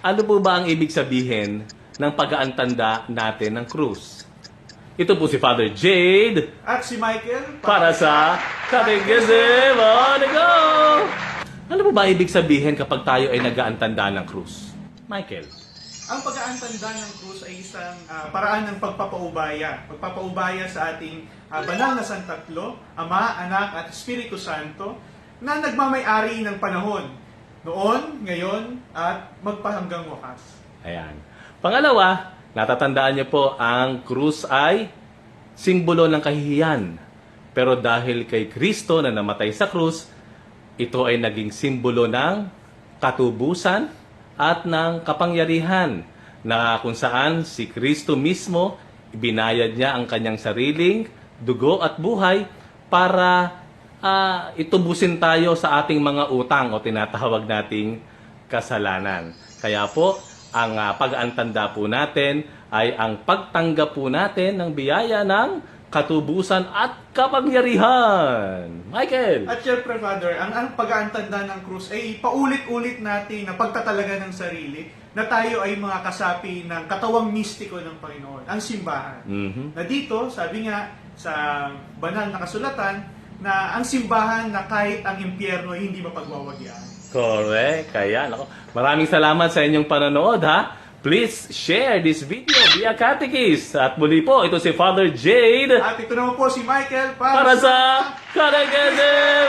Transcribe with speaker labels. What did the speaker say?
Speaker 1: Ano po ba ang ibig sabihin ng pag-aantanda natin ng krus? Ito po si Father Jade
Speaker 2: At si Michael,
Speaker 1: para sa Katigizim on the Go! Ano po ba ibig sabihin kapag tayo ay nag-aantanda ng krus? Michael.
Speaker 2: ang pag-aantanda ng krus ay isang ah, paraan ng pagpapaubaya. Pagpapaubaya sa ating ah, banal na Santatlo, Ama, Anak at Espiritu Santo na nagmamayari ng panahon. Noon, ngayon, at magpahanggang wakas.
Speaker 1: Ayan. Pangalawa, natatandaan niyo po, ang krus ay simbolo ng kahihiyan. Pero dahil kay Kristo na namatay sa krus, ito ay naging simbolo ng katubusan at ng kapangyarihan na kung saan si Kristo mismo binayad niya ang kanyang sariling dugo at buhay para ah, itubusin tayo sa ating mga utang o tinatawag nating kasalanan. Kaya po, ang ah, pag-antanda po natin ay ang pagtanggap po natin ng biyaya ng katubusan at kapangyarihan. Michael!
Speaker 2: At syempre, Father, ang, ang pag-aantanda ng krus ay paulit-ulit natin na pagtatalaga ng sarili na tayo ay mga kasapi ng katawang mistiko ng Panginoon, ang simbahan.
Speaker 1: Mhm.
Speaker 2: Na dito, sabi nga sa banal na kasulatan, na ang simbahan na kahit ang impyerno hindi mapagwawagyaan.
Speaker 1: Correct. Kaya, nako. Maraming salamat sa inyong panonood, ha? Please share this video via Catechist. At muli po, ito si Father Jade
Speaker 2: At ito naman po si Michael
Speaker 1: para sa Catechism on the Go!